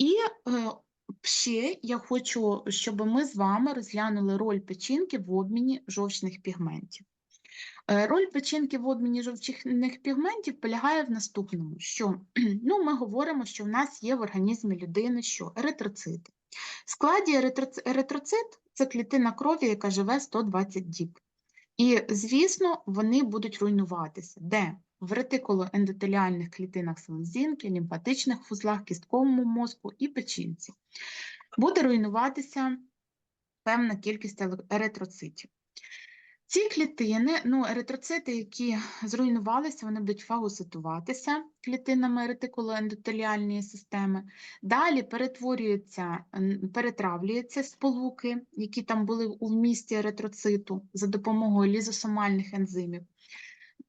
І е, ще я хочу, щоб ми з вами розглянули роль печінки в обміні жовчних пігментів. Е, Роль печінки в обміні жовчних пігментів полягає в наступному: що ну, ми говоримо, що в нас є в організмі людини що еритроцити. В складі еритроц- еритроцит це клітина крові, яка живе 120 діб. І, звісно, вони будуть руйнуватися. Де? В ретикулоендотеліальних клітинах селезінки, лімфатичних вузлах, кістковому мозку і печінці. Буде руйнуватися певна кількість еритроцитів. Ці клітини, ну, еритроцити, які зруйнувалися, вони будуть фагоцитуватися клітинами ретикулоендотеліальної системи. Далі перетворюються, перетравлюються сполуки, які там були у вмісті еритроциту за допомогою лізосомальних ензимів.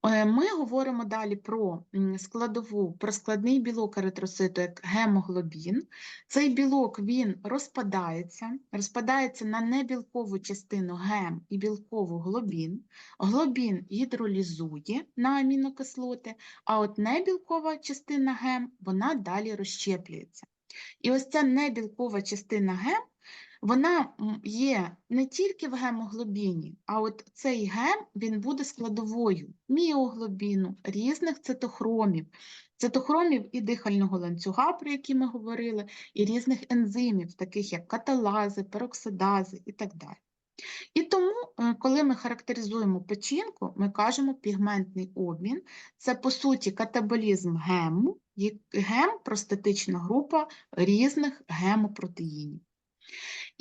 Е, Ми говоримо далі про складову, про складний білок еритроциту, як гемоглобін. Цей білок він розпадається, розпадається на небілкову частину гем і білкову глобін. Глобін гідролізує на амінокислоти, а от небілкова частина гем вона далі розщеплюється. І ось ця небілкова частина гем вона є не тільки в гемоглобіні, а от цей гем він буде складовою міоглобіну, різних цитохромів, цитохромів і дихального ланцюга, про які ми говорили, і різних ензимів, таких як каталази, пероксидази і так далі. І тому, е, коли ми характеризуємо печінку, ми кажемо пігментний обмін. Це, по суті, катаболізм гему, гем простатична група різних гемопротеїнів.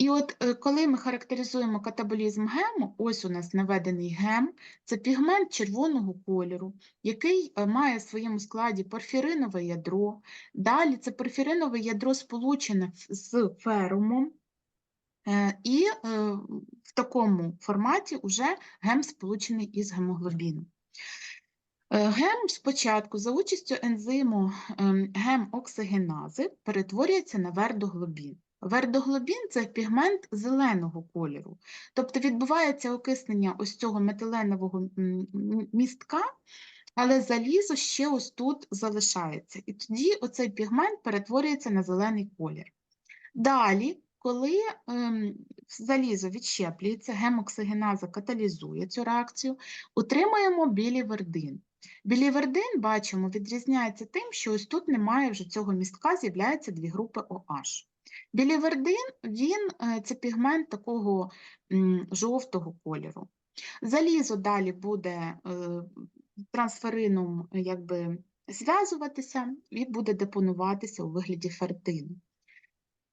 І от е, коли ми характеризуємо катаболізм гему, ось у нас наведений гем, це пігмент червоного кольору, який е, має в своєму складі порфіринове ядро. Далі це порфіринове ядро сполучене з ферумом, е, і в такому форматі вже гем сполучений із гемоглобіном. Гем спочатку за участю ензиму ем, гемоксигенази перетворюється на вердоглобін. Вердоглобін це пігмент зеленого кольору, тобто відбувається окиснення ось цього метиленового містка, але залізо ще ось тут залишається. І тоді оцей пігмент перетворюється на зелений колір. Далі, коли ем, залізо відщеплюється, гемоксигеназа каталізує цю реакцію, утримуємо білівердин. Білівердин, бачимо, відрізняється тим, що ось тут немає вже цього містка, з'являються дві групи OH. Білівердин, він, е, це пігмент такого жовтого кольору. Залізо далі буде е, трансферином якби, зв'язуватися і буде депонуватися у вигляді фертину.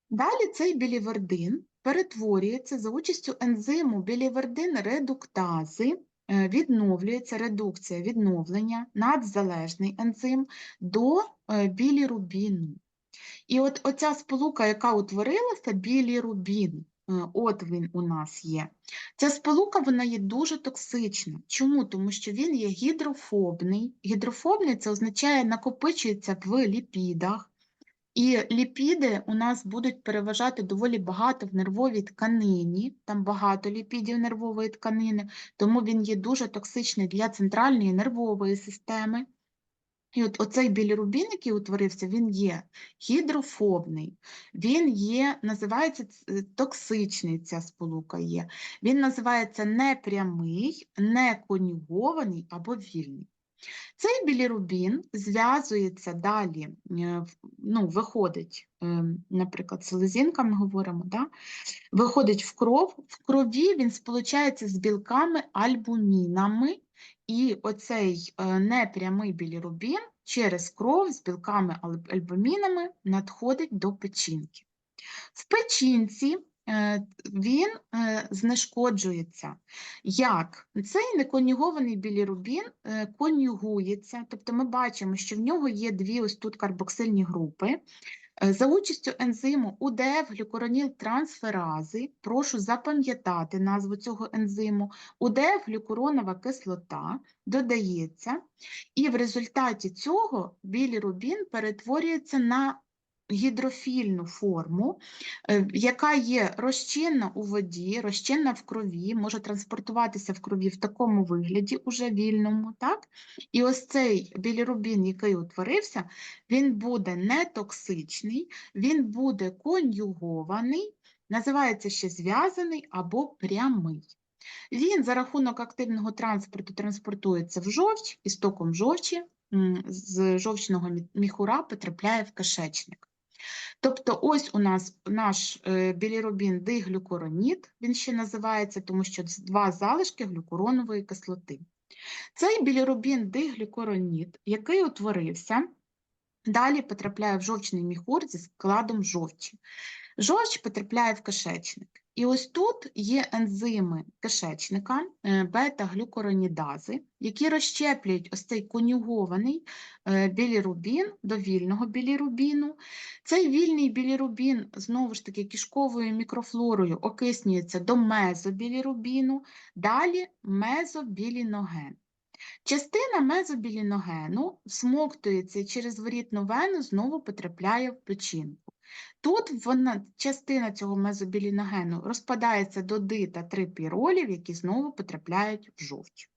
Далі цей білівердин перетворюється за участю ензиму білівердин-редуктази, е, відновлюється редукція відновлення, надзалежний ензим до білірубіну. І от оця сполука, яка утворилася, білірубін, е, от він у нас є. Ця сполука вона є дуже токсична. Чому? Тому що він є гідрофобний. Гідрофобний це означає накопичується в ліпідах. І ліпіди у нас будуть переважати доволі багато в нервовій тканині, там багато ліпідів нервової тканини, тому він є дуже токсичний для центральної нервової системи. І от оцей білірубін, який утворився, він є гідрофобний, він є, називається токсичний, ця сполука є. Він називається непрямий, неконюгований або вільний. Цей білірубін зв'язується далі, е, ну, виходить, е, наприклад, селезінка, ми говоримо, да? виходить в кров, в крові він сполучається з білками альбумінами, і оцей е, непрямий білірубін через кров з білками аль- альбумінами надходить до печінки. В печінці е, він е, знешкоджується. Як? Цей неконюгований білірубін конюгується, тобто ми бачимо, що в нього є дві ось тут карбоксильні групи. Е, За участю ензиму УДФ глюкоронілтрансферази, прошу запам'ятати назву цього ензиму, УДФ глюкуронова кислота додається, і в результаті цього білірубін перетворюється на гідрофільну форму, е, яка є розчинна у воді, розчинна в крові, може транспортуватися в крові в такому вигляді, уже вільному. так? І ось цей білірубін, який утворився, він буде нетоксичний, він буде конюгований, називається ще зв'язаний або прямий. Він за рахунок активного транспорту транспортується в жовч, і стоком жовчі з жовчного міхура потрапляє в кишечник. Тобто ось у нас наш е, білірубін диглюкоронід, він ще називається, тому що два залишки глюкуронової кислоти. Цей білірубін диглюкоронід, який утворився, далі потрапляє в жовчний міхур зі складом жовчі. Жовч потрапляє в кишечник. І ось тут є ензими кишечника, е, бета-глюкоронідази, які розщеплюють ось цей конюгований е, білірубін до вільного білірубіну. Цей вільний білірубін, знову ж таки, кишковою мікрофлорою окиснюється до мезобілірубіну, далі мезобіліноген. Частина мезобіліногену всмоктується через ворітну вену знову потрапляє в печінку. Тут вона, частина цього мезобіліногену розпадається до ди та трипіролів, які знову потрапляють в жовч.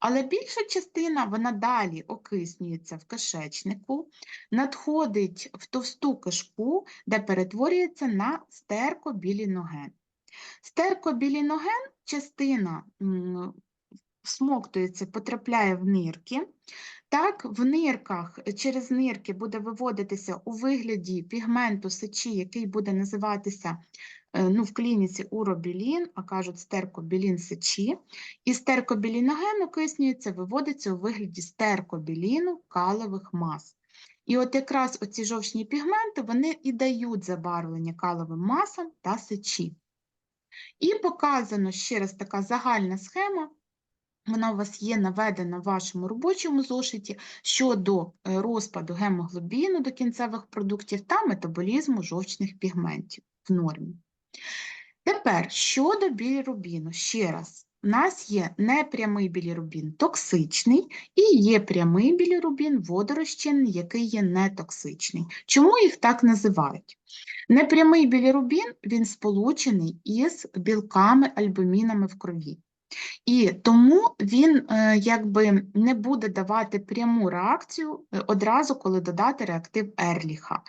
Але більша частина вона далі окиснюється в кишечнику, надходить в товсту кишку, де перетворюється на стеркобіліноген. Стеркобіліноген частина м, всмоктується, потрапляє в нирки. Так, в нирках е, через нирки буде виводитися у вигляді пігменту сечі, який буде називатися е, ну, в клініці уробілін, а кажуть стеркобілін сечі. І стеркобіліноген окиснюється, виводиться у вигляді стеркобіліну калових мас. І от якраз оці жовчні пігменти вони і дають забарвлення каловим масам та сечі. І показано ще раз така загальна схема, вона у вас є наведена в вашому робочому зошиті щодо е, розпаду гемоглобіну до кінцевих продуктів та метаболізму жовчних пігментів в нормі. Тепер щодо білірубіну, ще раз, у нас є непрямий білірубін токсичний і є прямий білірубін водорозчинний, який є нетоксичний. Чому їх так називають? Непрямий білірубін він сполучений із білками альбумінами в крові. І тому він е, якби не буде давати пряму реакцію е, одразу, коли додати реактив Ерліха.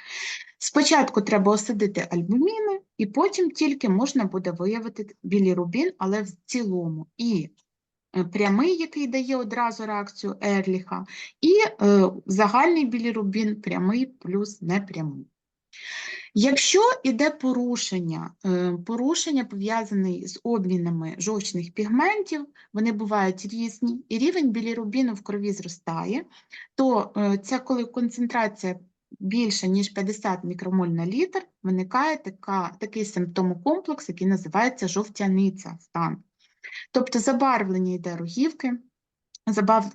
Спочатку треба осадити альбуміни, і потім тільки можна буде виявити білірубін, але в цілому. І е, прямий, який дає одразу реакцію Ерліха, і загальний білірубін прямий плюс непрямий. Якщо йде порушення, е, порушення пов'язане з обмінами жовчних пігментів, вони бувають різні, і рівень білірубіну в крові зростає, то е, це коли концентрація більша, ніж 50 мікромоль на літр, виникає така, такий симптомокомплекс, який називається жовтяниця стан. Тобто забарвлення йде рогівки,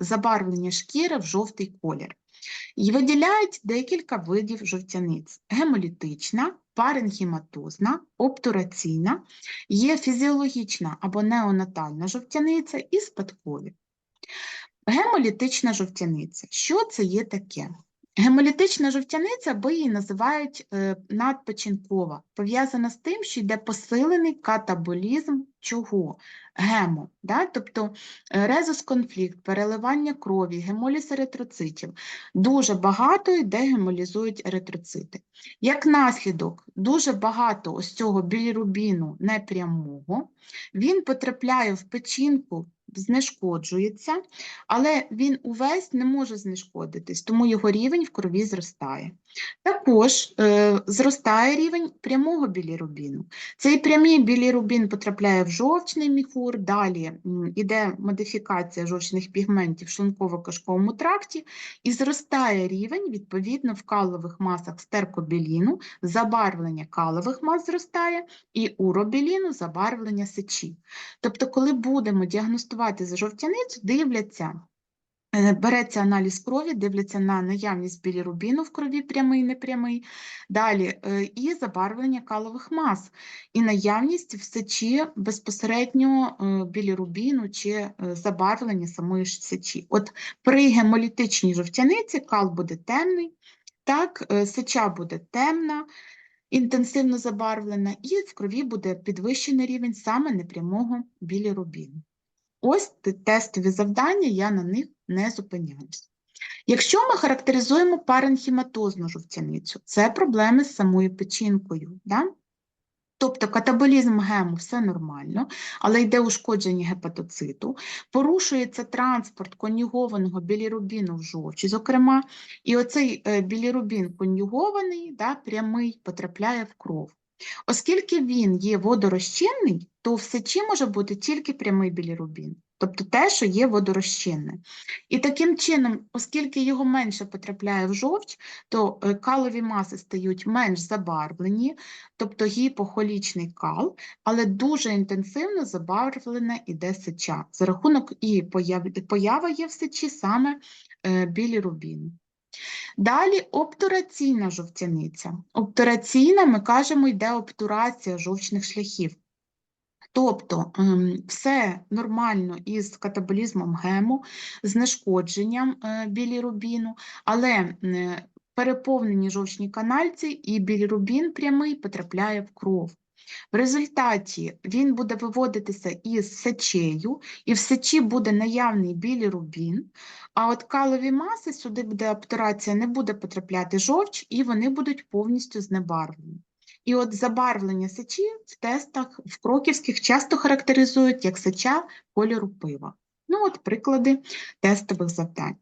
забарвлення шкіри в жовтий колір. І виділяють декілька видів жовтяниць: гемолітична, паренхіматозна, обтураційна, є фізіологічна або неонатальна жовтяниця і спадкові. Гемолітична жовтяниця. Що це є таке? Гемолітична жовтяниця, або її називають е, надпечінкова, пов'язана з тим, що йде посилений катаболізм чого? Гемо, да? тобто е, резус-конфлікт, переливання крові, гемоліз еритроцитів. Дуже багато йде гемолізують еритроцити. Як наслідок, дуже багато ось цього білірубіну непрямого, він потрапляє в печінку, знешкоджується, але він увесь не може знешкодитись, тому його рівень в крові зростає. Також е, зростає рівень прямого білірубіну. Цей прямий білірубін потрапляє в жовчний міхур, далі м, іде модифікація жовчних пігментів в шлунково-кишковому тракті і зростає рівень відповідно в калових масах стеркобіліну, забарвлення калових мас зростає, і уробіліну забарвлення сечі. Тобто, коли будемо діагностувати за жовтяницю, дивляться. Е, Береться аналіз крові, дивляться на наявність білірубіну в крові прямий, непрямий, далі е, і забарвлення калових мас, і наявність в сечі безпосередньо е, білірубіну чи забарвлення самої ж сечі. От при гемолітичній жовтяниці кал буде темний, Так, сеча буде темна, інтенсивно забарвлена, і в крові буде підвищений рівень саме непрямого білірубіну. Ось тестові завдання, я на них не зупиняюсь. Якщо ми характеризуємо паренхіматозну жовтяницю, це проблеми з самою печінкою. Да? Тобто катаболізм гему все нормально, але йде ушкодження гепатоциту, порушується транспорт конюгованого білірубіну в жовчі, зокрема, і оцей е, білірубін конюгований, да, прямий, потрапляє в кров. Оскільки він є водорозчинний, то в сечі може бути тільки прямий білірубін, тобто те, що є водорозчинне. І таким чином, оскільки його менше потрапляє в жовч, то е, калові маси стають менш забарвлені, тобто гіпохолічний кал, але дуже інтенсивно забарвлена іде сеча. За рахунок і появ- поява є в сечі саме е, білірубіну. Далі обтураційна жовтяниця. Обтураційна, ми кажемо, йде обтурація жовчних шляхів. Тобто ем, все нормально із катаболізмом гему, знешкодженням е, білірубіну, але переповнені жовчні канальці і білірубін прямий потрапляє в кров. В результаті він буде виводитися із сечею, і в сечі буде наявний білірубін, а от калові маси, сюди буде обтурація, не буде потрапляти жовч, і вони будуть повністю знебарвлені. І от забарвлення сечі в тестах в кроківських часто характеризують як сеча кольору пива. Ну от приклади тестових завдань.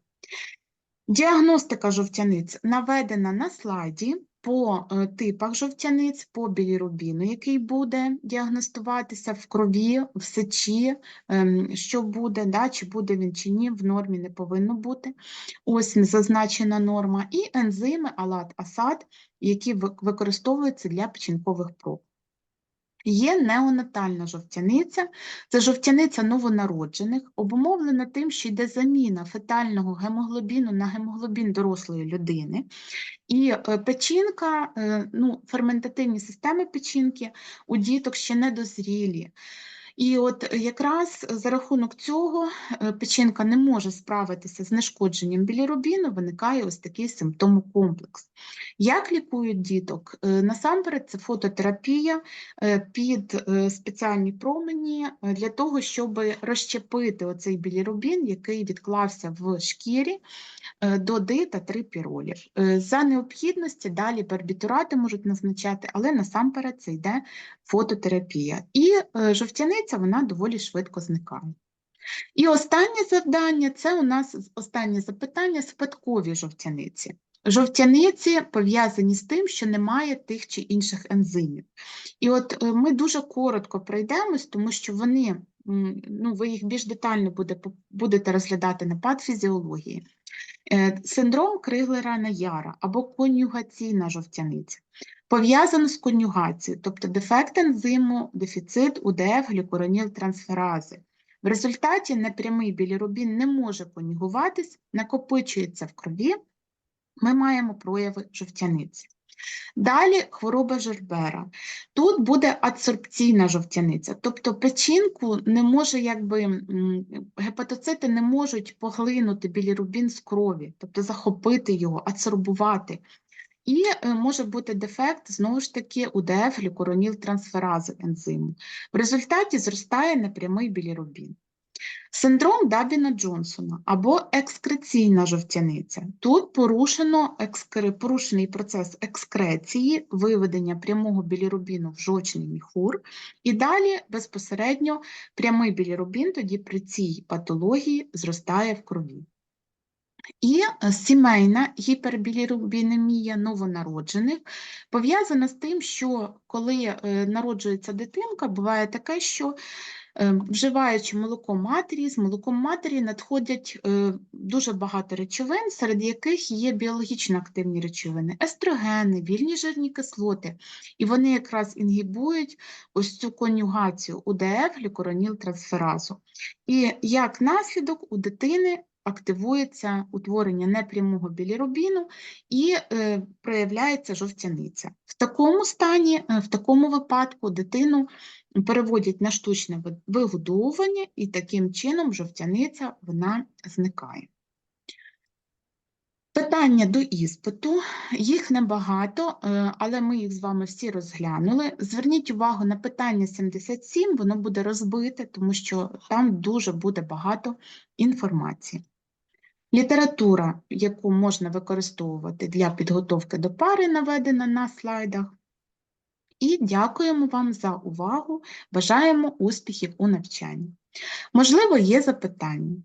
Діагностика жовтяниць наведена на слайді по е, типах жовтяниць, по білірубіну, який буде діагностуватися в крові, в сечі, ем, що буде, да, чи буде він чи ні, в нормі не повинно бути. Ось зазначена норма, і ензими алат-асад, які використовуються для печінкових проб. Є неонатальна жовтяниця, це жовтяниця новонароджених, обумовлена тим, що йде заміна фетального гемоглобіну на гемоглобін дорослої людини. І е, печінка, е, ну, ферментативні системи печінки у діток ще не дозрілі. І от якраз за рахунок цього е, печінка не може справитися з знешкодженням білірубіну, виникає ось такий симптомокомплекс. Як лікують діток? Е, Насамперед, це фототерапія е, під спеціальні промені для того, щоб розщепити оцей білірубін, який відклався в шкірі до ди та трипіролів. Е, За необхідності далі барбітурати можуть назначати, але насамперед це йде фототерапія. І е, жовтяниця вона доволі швидко зникає. І останнє завдання це у нас останнє запитання спадкові жовтяниці. Жовтяниці пов'язані з тим, що немає тих чи інших ензимів. І от е, ми дуже коротко пройдемось, тому що вони, ну, ви їх більш детально будете розглядати на патфізіології. Е, Синдром Криглера Наяра або конюгаційна жовтяниця пов'язано з конюгацією, тобто дефект ензиму, дефіцит УДФ глікоронілтрансферази. В результаті непрямий білірубін не може конюгуватись, накопичується в крові, ми маємо прояви жовтяниці. Далі хвороба Жербера. Тут буде адсорбційна жовтяниця, тобто печінку не може, якби гепатоцити не можуть поглинути білірубін з крові, тобто захопити його, адсорбувати. І е, може бути дефект, знову ж таки, УДФ глікоронілтрансферази ензиму. В результаті зростає непрямий білірубін. Синдром Дабіна Джонсона або екскреційна жовтяниця. Тут порушено екскре... порушений процес екскреції, виведення прямого білірубіну в жовчний міхур, і далі безпосередньо прямий білірубін тоді при цій патології зростає в крові. І е, сімейна гіпербілірубінемія новонароджених пов'язана з тим, що коли е, народжується дитинка, буває таке, що е, вживаючи молоко матері, з молоком матері надходять дуже багато речовин, серед яких є біологічно активні речовини, естрогени, вільні жирні кислоти, і вони якраз інгібують ось цю конюгацію УДФ глікоронілтрансферазу. І як наслідок у дитини активується утворення непрямого білірубіну і е, проявляється жовтяниця. В такому стані, е, в такому випадку дитину переводять на штучне вигодовування, і таким чином жовтяниця вона зникає. Питання до іспиту, їх небагато, е, але ми їх з вами всі розглянули. Зверніть увагу на питання 77, воно буде розбите, тому що там дуже буде багато інформації. Література, яку можна використовувати для підготовки до пари, наведена на слайдах. І дякуємо вам за увагу. Бажаємо успіхів у навчанні. Можливо, є запитання.